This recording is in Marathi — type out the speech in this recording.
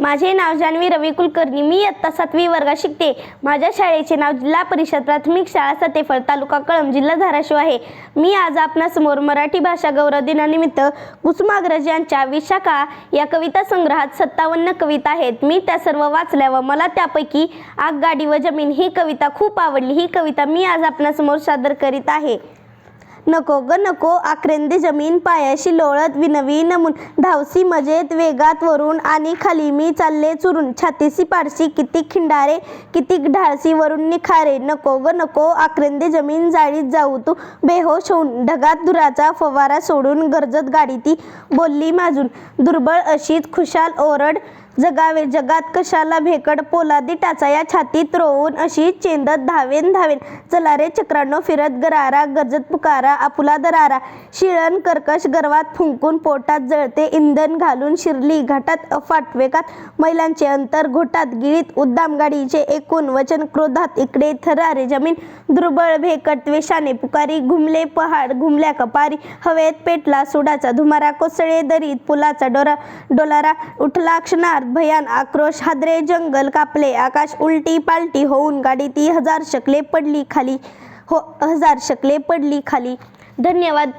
माझे नाव जान्हवी रवी कुलकर्णी. मी इयत्ता सातवी वर्गात शिकते. माझ्या शाळेचे नाव जिल्हा परिषद प्राथमिक शाळा सतेफळ तालुका कळम जिल्हा धाराशिव आहे. मी आज आपणासमोर मराठी भाषा गौरव दिनानिमित्त कुसुमाग्रज यांच्या विशाखा या कविता संग्रहात सत्तावन्न कविता आहेत. मी त्या सर्व वाचल्या व मला त्यापैकी आगगाडी व जमीन ही कविता खूप आवडली. ही कविता मी आज आपणासमोर सादर करीत आहे. नको ग नको. आक्रेंदी जमीन पायाशी लोळत विनवी नमून धावसी मजेत वेगात वरून आणि खाली मी चालले चुरून. छातीसी पारशी किती खिंडारे किती ढाळसी वरून निखारे. नको ग नको. आक्रेंदी जमीन जाळीत जाऊ तू. बेहोश होऊन ढगात धुराचा फवारा सोडून गरजत गाडी ती बोलली माजून. दुर्बळ अशीच खुशाल ओरड जगावे जगात कशाला भेकड पोलादी टाचा या छातीत रोवून अशी चेंदत धावेन धावेन. चला रे चक्रांनो फिरत गरारा गरजत पुकारा आपुला दरारा. शिळण कर्कश गर्वात फुंकून पोटात जळते इंधन घालून शिरली घाटात अफाट वेगात अंतर घोटात गिळीत उद्दाम गाडीचे एकूण वचन क्रोधात. इकडे थरारे जमीन दुर्बळ भेकट त्वेषाने पुकारी. घुमले पहाड घुमल्या कपारी. हवेत पेटला सुडाचा धुमारा कोसळे दरीत पुलाचा डोरा डोलारा. उठला क्षणार्थ भयान आक्रोश हादरे जंगल कापले आकाश उलटी पालटी होऊन गाडी ती हजार शकले पडली खाली. हो हजार शकले पडली खाली. धन्यवाद.